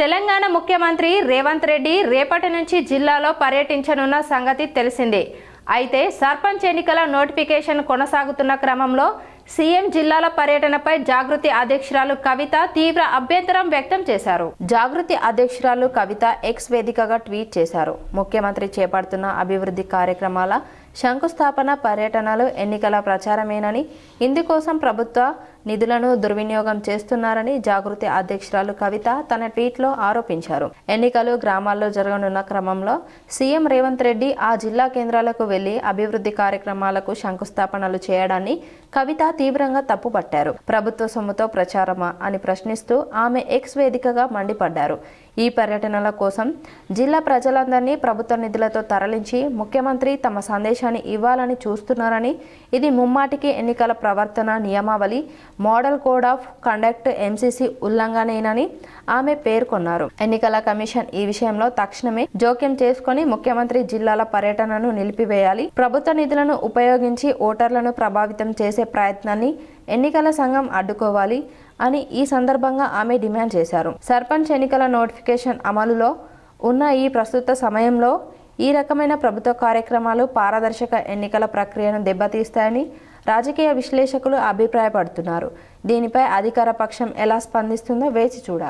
తెలంగాణ ముఖ్యమంత్రి రేవంత్ రెడ్డి రేపటి నుంచి జిల్లాలో పర్యటించనున్న సంగతి తెలిసిందే. అయితే సర్పంచ్ ఎన్నికల నోటిఫికేషన్ కొనసాగుతున్న క్రమంలో సీఎం జిల్లాల పర్యటనపై జాగృతి అధ్యక్షురాలు కవిత తీవ్ర అభ్యంతరం వ్యక్తం చేశారు. జాగృతి అధ్యక్షురాలు కవిత ఎక్స్ వేదికగా ట్వీట్ చేశారు. ముఖ్యమంత్రి చేపడుతున్న అభివృద్ధి కార్యక్రమాల శంకుస్థాపన పర్యటనలు ఎన్నికల ప్రచారమేనని ఇందుకోసం ప్రభుత్వ నిధులను దుర్వినియోగం చేస్తున్నారని జాగృతి అధ్యక్షురాలు కవిత తన ట్వీట్లో ఆరోపించారు. ఎన్నికలు గ్రామాల్లో జరగనున్న క్రమంలో సీఎం రేవంత్ రెడ్డి ఆ జిల్లా కేంద్రాలకు వెళ్ళి అభివృద్ధి కార్యక్రమాలకు శంకుస్థాపనలు చేయడాన్ని కవిత తీవ్రంగా తప్పుపట్టారు. ప్రభుత్వ సొమ్ముతో ప్రచారమా అని ప్రశ్నిస్తూ ఆమె ఎక్స్ వేదికగా మండిపడ్డారు. ఈ పర్యటనల కోసం జిల్లా ప్రజలందరినీ ప్రభుత్వ నిధులతో తరలించి ముఖ్యమంత్రి తమ సందేశాన్ని ఇవ్వాలని చూస్తున్నారని ఇది ముమ్మాటికి ఎన్నికల ప్రవర్తన నియమావళి model code of conduct MCC ఉల్లంఘనేనని ఆమె పేర్కొన్నారు. ఎన్నికల కమిషన్ ఈ విషయంలో తక్షణమే జోక్యం చేసుకొని ముఖ్యమంత్రి జిల్లాల పర్యటనను నిలిపివేయాలి. ప్రభుత్వ నిధులను ఉపయోగించి ఓటర్లను ప్రభావితం చేసే ప్రయత్నాన్ని ఎన్నికల సంఘం అడ్డుకోవాలి అని ఈ సందర్భంగా ఆమె డిమాండ్ చేశారు. సర్పంచ్ ఎన్నికల నోటిఫికేషన్ అమలులో ఉన్న ఈ ప్రస్తుత సమయంలో ఈ రకమైన ప్రభుత్వ కార్యక్రమాలు పారదర్శక ఎన్నికల ప్రక్రియను దెబ్బతీస్తాయని రాజకీయ విశ్లేషకులు అభిప్రాయపడుతున్నారు. దీనిపై అధికార పక్షం ఎలా స్పందిస్తుందో వేచి చూడాలి.